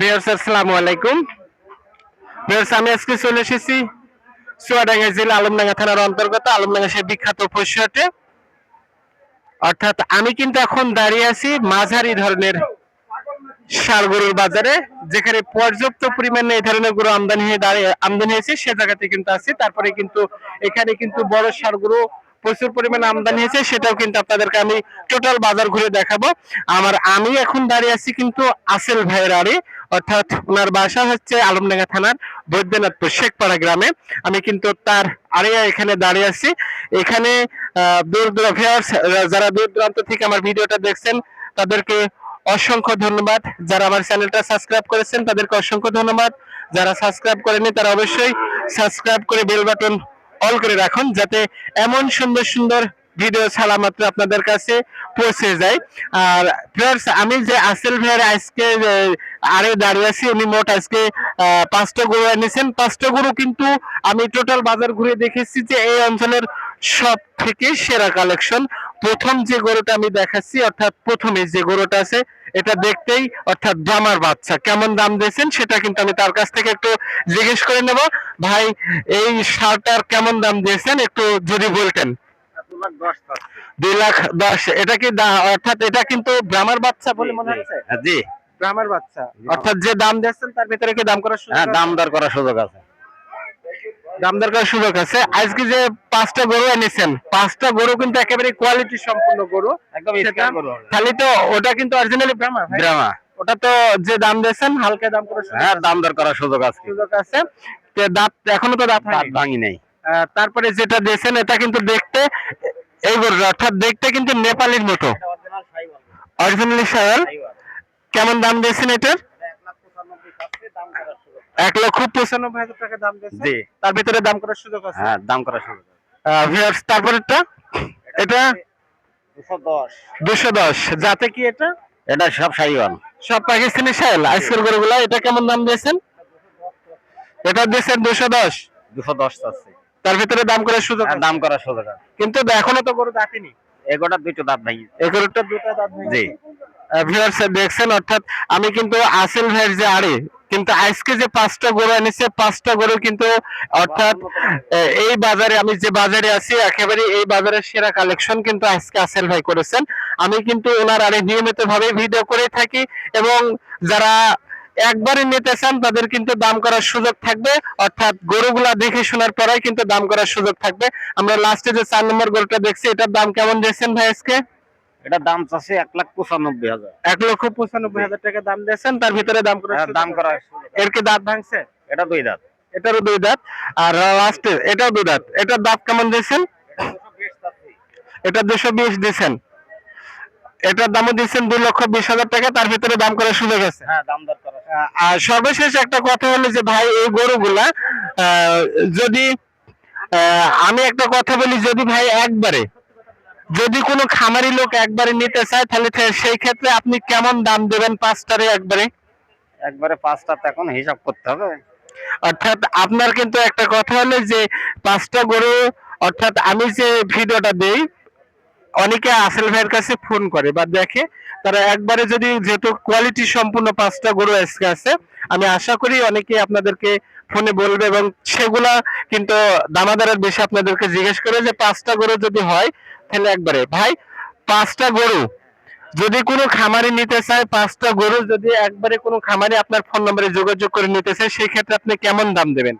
Viewers আসসালামু আলাইকুম। Viewers আমি আজকে চলে এসেছি চুয়াডাঙ্গা জেলা আলমডাঙ্গা থানার অন্তর্গত আলমডাঙ্গা সে বিখ্যাত পশুহাটে অর্থাৎ আমি কিন্তু এখন দাঁড়িয়ে আছি মাঝারি ধরনের ষাড় গরুর বাজারে, যেখানে পর্যাপ্ত পরিমাণে এই ধরনের গরু আমদানি হয়ে দাঁড়িয়ে, আমদানি হয়েছে, সে জায়গাতে কিন্তু আছি। তারপরে কিন্তু এখানে কিন্তু বড় ষাড় গরু প্রচুর পরিমাণে আমদানি হয়েছে, সেটাও কিন্তু আপনাদেরকে আমি টোটাল বাজার ঘুরে দেখাবো। আমার আমি এখন দাঁড়িয়ে আছি কিন্তু আসেল ভাইয়ের আড়ে। অর্থাৎ ওনার বাসা হচ্ছে আলমডাঙ্গা থানার বৈদ্যনাথপুর, শেখপাড়া গ্রামে। আমি কিন্তু তার আড়ে এখানে দাঁড়িয়ে আছি। এখানে দূর দূর ভিউয়ার্স যারা দূর দূরান্ত থেকে আমার ভিডিওটা দেখছেন, তাদেরকে অসংখ্য ধন্যবাদ। যারা আমার চ্যানেলটা সাবস্ক্রাইব করেছেন, তাদেরকে অসংখ্য ধন্যবাদ। যারা সাবস্ক্রাইব করেনি তারা অবশ্যই সাবস্ক্রাইব করে বেল বাটন অল করে রাখুন, যাতে এমন সুন্দর সুন্দর ভিডিও ছাড়া মাত্র আপনাদের কাছে পৌঁছে যায়। আর ভিউয়ার্স আমি যে আসেল ভাইয়ের আজকে আরে দাঁড়িয়ে আছি, উনি মোট আজকে পাঁচটা গরু এনেছেন। পাঁচটা গরু কিন্তু আমি টোটাল বাজার ঘুরে দেখেছি যে এই অঞ্চলের সব থেকে সেরা কালেকশন প্রথম যে গরুটা আমি দেখাচ্ছি, অর্থাৎ প্রথমে যে গরুটা আছে, এটা দেখতেই অর্থাৎ জামার বাচ্চা। কেমন দাম দিয়েছেন সেটা কিন্তু আমি তার কাছ থেকে একটু জিজ্ঞেস করে নেব। ভাই, এই শার্টটার কেমন দাম দিয়েছেন একটু যদি বলতেন। দুই লাখ দশ এটা কি অর্থাৎ এটা কিন্তু ব্রাহ্মার বাচ্চা বলে মনে হচ্ছে? জি। ব্রাহ্মার বাচ্চা। অর্থাৎ যে দাম দিয়েছেন তার ভিতরে কি দাম করার সুযোগ হ্যাঁ দাম দর করার সুযোগ আছে। দাম দর করার সুযোগ আছে। আজকে যে পাঁচটা গরু এনেছেন পাঁচটা গরু কিন্তু একেবারে কোয়ালিটি সম্পূর্ণ গরু। একদম খালি তো ওটা কিন্তু অরিজিনালি। ওটা তো যে দাম দিয়েছেন হালকা দাম করার হ্যাঁ। দাম দর করার সুযোগ আছে। সুযোগ আছে। তো দাঁত এখনও তো দাঁত দাঁত ভাঙি নেই তারপরে যেটা দিয়েছেন এটা কিন্তু দেখতে এই গরু অর্থাৎ দেখতে কিন্তু নেপালির মতো। অরিজিনালি সায়াল কেমন দাম দিয়েছেন এটার? এক লক্ষ পঁচানব্বই হাজার টাকা দাম দিয়েছেন। জি। তার ভিতরে দাম করার সুযোগ আছে? হ্যাঁ দাম করার সুযোগ তারপরেরটা? এটা? দুশো দশ। দুশো দশ। যাতে কি এটা? এটা সব সাইওয়াল সব পাকিস্তানি সাইল আইসেল গরুগুলা এটা কেমন দাম দিয়েছেন? এটা দিয়েছেন দুশো দশ। দুশো দশ আছে তার ভিতরে দাম করার সুযোগ হ্যাঁ দাম করার সুযোগ আছে। কিন্তু এখনও তো গরু দাঁতেনি। এগোটা দুইটো দাঁত ভাঙি এই গরুটা দুটো দাঁত জি। ভিউয়ার্স দেখছেন অর্থাৎ আমি কিন্তু আসেল ভাইয়ের যে আড়ে কিন্তু আজকে যে পাঁচটা গরু এনেছে পাঁচটা গরু কিন্তু অর্থাৎ এই বাজারে আমি যে বাজারে আছি একেবারে এই বাজারের সেরা কালেকশন কিন্তু আজকে আসেল ভাই করেছেন। আমি কিন্তু ওনার আরে নিয়মিত ভাবে ভিডিও করে থাকি এবং যারা একবারে নিতে চান তাদের কিন্তু দাম করার সুযোগ থাকবে। অর্থাৎ গরুগুলা দেখে শোনার পরেই কিন্তু দাম করার সুযোগ থাকবে। আমরা লাস্টে যে চার নম্বর গরুটা দেখছি এটার দাম কেমন দিয়েছেন ভাই আজকে? এটা দাম চাচ্ছে এক লাখ পঁচানব্বই হাজার। এক লক্ষ পঁচানব্বই হাজার টাকা দাম দিয়েছেন তার ভিতরে দাম করার হ্যাঁ, দাম। এর কি দাঁত ভাঙছে? এটা দুই দাঁত। এটারও দুই দাঁত। আর লাস্টে এটাও দুই দাঁত। এটার দাঁত কেমন দিয়েছেন? এটা দুশো বিশ দিয়েছেন। এটার দামও দিচ্ছেন দুই লক্ষ বিশ হাজার টাকা তার ভিতরে দাম করার সুযোগ আছে। হ্যাঁ দাম দর করার সুযোগ আছে। আর সর্বশেষ একটা কথা হলো যে ভাই এই গরুগুলা যদি আমি একটা কথা বলি যদি ভাই একবারে যদি কোনো খামারি লোক একবারে নিতে চায় তাহলে সেই ক্ষেত্রে আপনি কেমন দাম দেবেন পাঁচটারে একবারে? একবারে পাঁচটা তো এখন হিসাব করতে হবে। অর্থাৎ আপনার কিন্তু একটা কথা হলো যে পাঁচটা গরু অর্থাৎ আমি যে ভিডিওটা দেই অনেকে আসল ভাইয়ের কাছে ফোন করে বা দেখে, তারা একবারে যদি যেহেতু কোয়ালিটি সম্পূর্ণ পাঁচটা গরু আজকে আছে, আমি আশা করি অনেকে আপনাদেরকে ফোনে বলবে এবং সেগুলা কিন্তু দামাদারের বেশি আপনাদেরকে জিজ্ঞেস করে যে পাঁচটা গরু যদি হয়, তাহলে একবারে। ভাই, পাঁচটা গরু, যদি কোনো খামারি নিতে চায়, পাঁচটা গরু যদি একবারে কোনো খামারি আপনার ফোন নম্বরে যোগাযোগ করে নিতে চায়, সেই ক্ষেত্রে আপনি কেমন দাম দেবেন?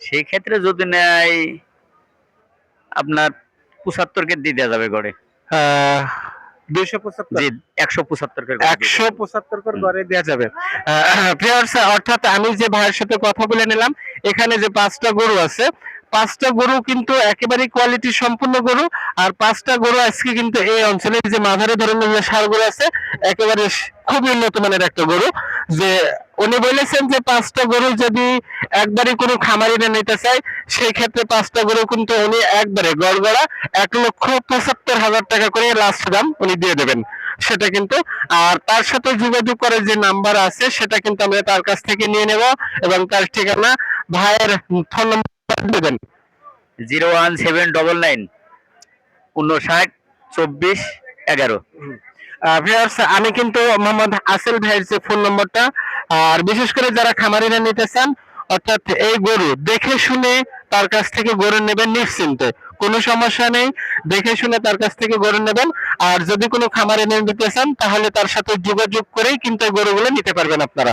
সেই ক্ষেত্রে যদি নেয় আপনার পঁচাত্তর কে দিয়ে দেওয়া যাবে গড়ে? দুইশো পঁচাত্তর। জি একশো পঁচাত্তর একশো পঁচাত্তর করে গড়ে দেওয়া যাবে। অর্থাৎ আমি যে ভাইয়ের সাথে কথা বলে নিলাম এখানে যে পাঁচটা গরু আছে পাঁচটা গরু কিন্তু একেবারে কোয়ালিটি সম্পূর্ণ গরু, আর পাঁচটা গরু আজকে কিন্তু এই অঞ্চলে যে মাঝারি ধরনের যে সার গরু আছে, একেবারে স- খুব উন্নত মানের একটা গরু। যে উনি বলেছেন যে পাঁচটা গরু যদি একবারে কোনো খামারিরা নিতে চায়, সেই ক্ষেত্রে পাঁচটা গরু কিন্তু উনি একবারে গড়গড়া এক লক্ষ পঁচাত্তর হাজার টাকা করে লাস্ট দাম উনি দিয়ে দেবেন সেটা কিন্তু। আর তার সাথে যোগাযোগ করার যে নাম্বার আছে, সেটা কিন্তু আমরা তার কাছ থেকে নিয়ে নেব এবং তার ঠিকানা ভাইয়ের ফোন নাম্বার দেবেন। Zero one seven double nine উনষাট চব্বিশ এগারো। আমি কিন্তু মোহাম্মদ আসেল ভাইয়ের যে ফোন নম্বরটা আর বিশেষ করে যারা খামারিরা নিতে চান অর্থাৎ এই গরু দেখে শুনে তার কাছ থেকে গরু নেবেন নিশ্চিন্তে। কোনো সমস্যা নেই দেখে শুনে তার কাছ থেকে গরু নেবেন। আর যদি কোনো খামারে নিয়ে নিতে চান তাহলে তার সাথে যোগাযোগ করেই কিন্তু গরুগুলো নিতে পারবেন আপনারা।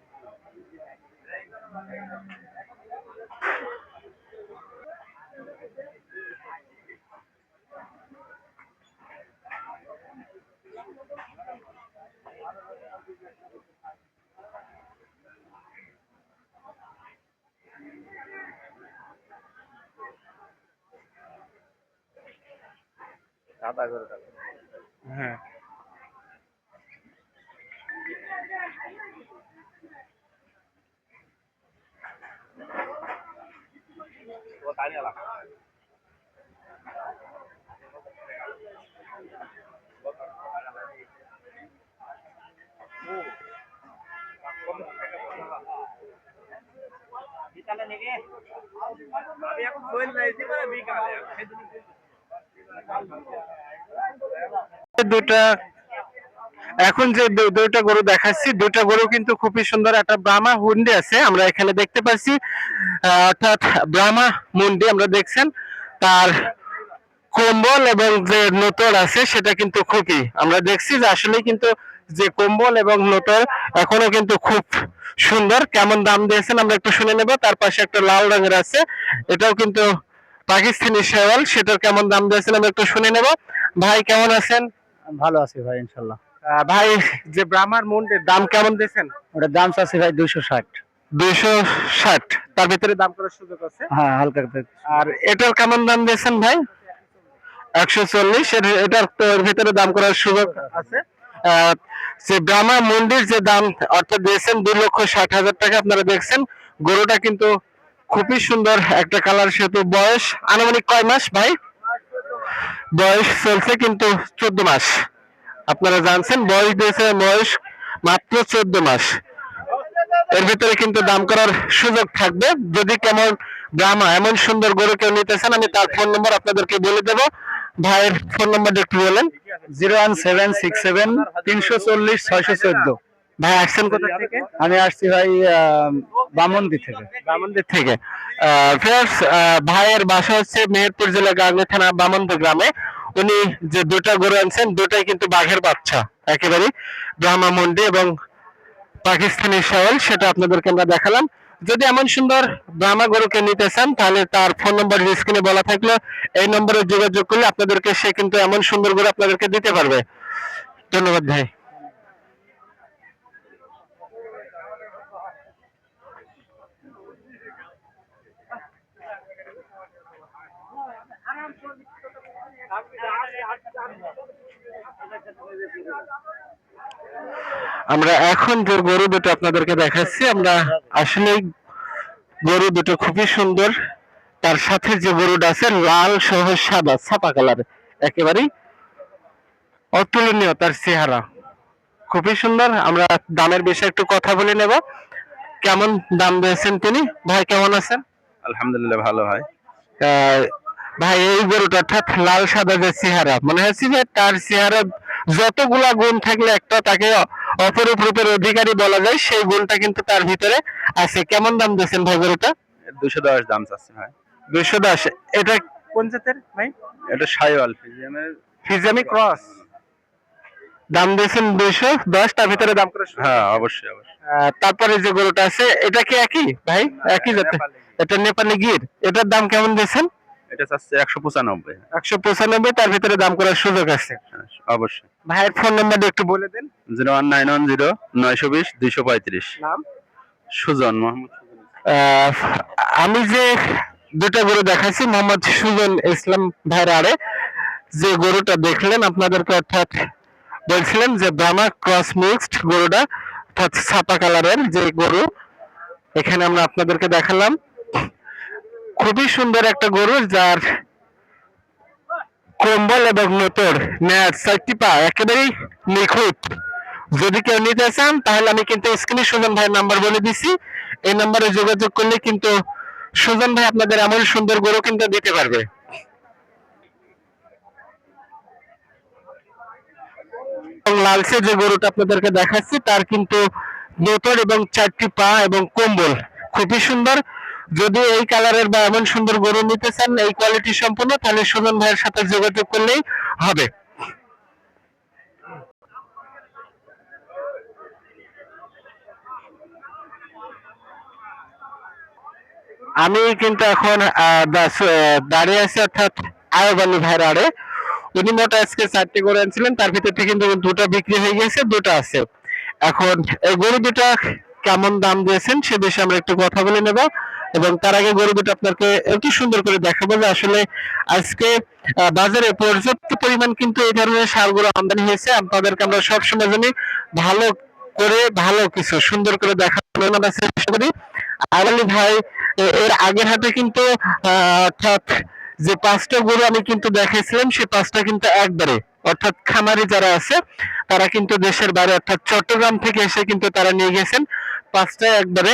এগারো টাকা হ্যাঁ कोई नहीं बी का দুটা, এখন যে দুইটা গরু দেখাচ্ছি, দুইটা গরু কিন্তু খুবই সুন্দর একটা ব্রাহ্মা হুন্ডি আছে, আমরা এখানে দেখতে পাচ্ছি। অর্থাৎ ব্রাহ্মা মুন্ডি আমরা দেখছেন, তার কম্বল এবং যে নোতর আছে, সেটা কিন্তু খুবই, আমরা দেখছি যে আসলে কিন্তু যে কম্বল এবং নোতর এখনও কিন্তু খুব সুন্দর, কেমন দাম দিয়েছেন আমরা একটু শুনে নেব। তার পাশে একটা লাল রঙের আছে, এটাও কিন্তু পাকিস্তানি শেওয়াল, সেটার কেমন দাম দিয়েছেন আমরা একটু শুনে নেব। ভাই কেমন আছেন? ভালো আছি ভাই ইনশাল্লাহ। ভাই যে ব্রাহ্মার মুন্ডের দাম কেমন দিয়েছেন? ওটার দাম চাচ্ছি ভাই দুইশো ষাট। দুইশো ষাট? তার ভিতরে দাম করার সুযোগ আছে? হ্যাঁ হালকা আর এটার কেমন দাম দিয়েছেন ভাই? একশো চল্লিশ। এটার ভিতরে দাম করার সুযোগ আছে। যে ব্রাহ্মা মন্দির যে দাম অর্থাৎ দিয়েছেন দুই লক্ষ ষাট হাজার টাকা আপনারা দেখছেন গরুটা কিন্তু খুবই সুন্দর একটা কালার সেহেতু বয়স আনুমানিক কয় মাস ভাই? বয়স চলছে কিন্তু চোদ্দ মাস। আপনারা জানছেন, বয়স দিয়েছে বয়স মাত্র চোদ্দ মাস। এর ভিতরে কিন্তু দাম করার সুযোগ থাকবে। যদি কেমন ব্রাহ্মা এমন সুন্দর গরু কেউ নিতে চান, আমি তার ফোন নম্বর আপনাদেরকে বলে দেবো। ভাইয়ের ফোন নম্বরটা একটু বলেন। Zero one seven six seven তিনশো চল্লিশ ছয়শো চোদ্দ। ভাই আসছেন কোথা থেকে? আমি আসছি ভাই বামন্দি থেকে। বামনদের থেকে। ফ্রেন্ডস ভাইয়ের বাসা হচ্ছে মেহেরপুর জেলা গাংনী থানা বামন্দ গ্রামে। উনি যে দুটা গরু আনছেন দুটাই কিন্তু বাঘের বাচ্চা একেবারে ব্রাহ্মা মন্ডি এবং পাকিস্তানি শাওয়াল সেটা আপনাদেরকে আমরা দেখালাম। যদি এমন সুন্দর ব্রাহ্মা গরুকে নিতে চান তাহলে তার ফোন নম্বর স্ক্রিনে বলা থাকল এই নম্বরে যোগাযোগ করলে আপনাদেরকে সে কিন্তু এমন সুন্দর গরু আপনাদেরকে দিতে পারবে। ধন্যবাদ ভাই। আমরা এখন যে গরু দুটো আপনাদেরকে দেখাচ্ছি আমরা আসলে গরু দুটো খুবই সুন্দর। তার সাথে যে গরুটা আছে লাল সহ সাদা ছাপা কালার একেবারেই অতুলনীয় তার চেহারা। খুবই সুন্দর। আমরা দামের বিষয়ে একটু কথা বলে নেব। কেমন দাম দিয়েছেন তিনি? ভাই কেমন আছেন? আলহামদুলিল্লাহ ভালো হয় আহ, ভাই এই গরুটা অর্থাৎ লাল সাদা যে চেহারা মনে হচ্ছে যে তার চেহারা যতগুলা গুণ থাকলে একটা তাকে অপরূপ রূপের অধিকারী বলা যায় সেই গুণটা কিন্তু তার ভিতরে আছে। কেমন দাম দিয়েছেন ভাই গরুটা? দুশো দশ দাম চাচ্ছি ভাই। দুইশো দশ এটা কোন জাতের ভাই? এটা সাইওয়াল ফিজিয়ামের ফিজামি ক্রস। দাম দিয়েছেন দুইশো দশ তার ভিতরে দাম করে হ্যাঁ অবশ্যই অবশ্যই। তারপরে যে গরুটা আছে এটা কি একই ভাই? একই জাতের? এটা নেপালি গির। এটার দাম কেমন দিয়েছেন? এটা চাচ্ছে একশো পঁচানব্বই। একশো পঁচানব্বই তার ভিতরে দাম করার সুযোগ আছে। হ্যাঁ, অবশ্যই। ভাইয়ের ফোন নাম্বারটা একটু বলে দেন। Zero one nine one zero নয়শো বিশ দুইশো পঁয়ত্রিশ। নাম? সুজন মোহাম্মদ। আমি যে দুটা গরু দেখাচ্ছি মোহাম্মদ সুজন ইসলাম ভাইয়ের আড়ে। যে গরুটা দেখলেন আপনাদেরকে অর্থাৎ বলছিলেন যে ব্রাহ্মা ক্রস মিক্সড গরুটা অর্থাৎ ছাপা কালারের যে গরু এখানে আমরা আপনাদেরকে দেখালাম। খুবই সুন্দর একটা গরু, যার কম্বল এবং নতর ম্যাচ চারটি পা একেবারেই নিখুঁত। যদি কেউ নিতে চান, তাহলে আমি কিন্তু স্ক্রিনে সুজন ভাইয়ের নাম্বার বলে দিছি। এই নাম্বারে যোগাযোগ করলে কিন্তু সুজন ভাই আপনাদের এমন সুন্দর গরু কিন্তু দিতে পারবে। লালচে যে গরুটা আপনাদেরকে দেখাচ্ছি, তার কিন্তু নতর এবং চারটি পা এবং কম্বল খুবই সুন্দর। যদি এই কালারের বা এমন সুন্দর গরু নিতে চান, এই কোয়ালিটি সম্পূর্ণ, তাহলে সুজন ভাইয়ের সাথে যোগাযোগ করলেই হবে। আমি কিন্তু এখন দাঁড়িয়ে আছি অর্থাৎ আয়ব আলী ভাইয়ের আড়ে। উনি মোট আজকে চারটে গরু আনছিলেন, তার ভিতর থেকে কিন্তু দুটো বিক্রি হয়ে গেছে, দুটো আছে। এখন এই গরু দুটো কেমন দাম দিয়েছেন সে বিষয়ে আমরা একটু কথা বলে নেব। এবং তার আগে গরু দুটো আপনাকে একটু সুন্দর করে দেখাবো যে আসলে আজকে বাজারে পর্যাপ্ত পরিমাণ কিন্তু এই ধরনের সারগুলো আমদানি হয়েছে। আপনাদেরকে আমরা সবসময় জানি, ভালো করে, ভালো কিছু সুন্দর করে দেখানোর আমরা চেষ্টা করি। ভাই এর আগের হাতে কিন্তু অর্থাৎ যে পাঁচটা গরু আমি কিন্তু দেখাইছিলাম, সে পাঁচটা কিন্তু একবারে অর্থাৎ খামারি যারা আছে, তারা কিন্তু দেশের বাইরে, অর্থাৎ চট্টগ্রাম থেকে এসে কিন্তু তারা নিয়ে গেছেন। পাঁচটা একবারে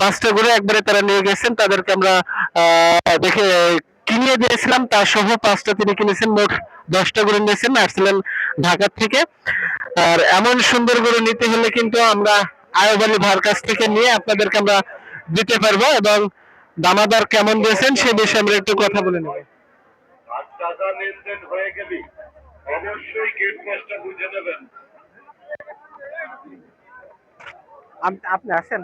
পাঁচটা গরু একবারে তারা নিয়ে গেছেন। তাদেরকে আমরা দেখে কিনে দিয়েছিলাম। তার সহ পাঁচটা তিনি কিনেছেন, মোট দশটা গরু নিয়েছেন আসছিলেন ঢাকা থেকে। আর এমন সুন্দর গরু নিতে হলে কিন্তু আমরা আয়ব ভাইয়ের কাছ থেকে নিয়ে আপনাদেরকে আমরা দিতে পারব এবং দামাদার কেমন দিয়েছেন সে বিষয়ে আমরা একটু কথা বলে নেব। অবশ্যই গেট পাসটা বুঝে নেবেন আপনি আছেন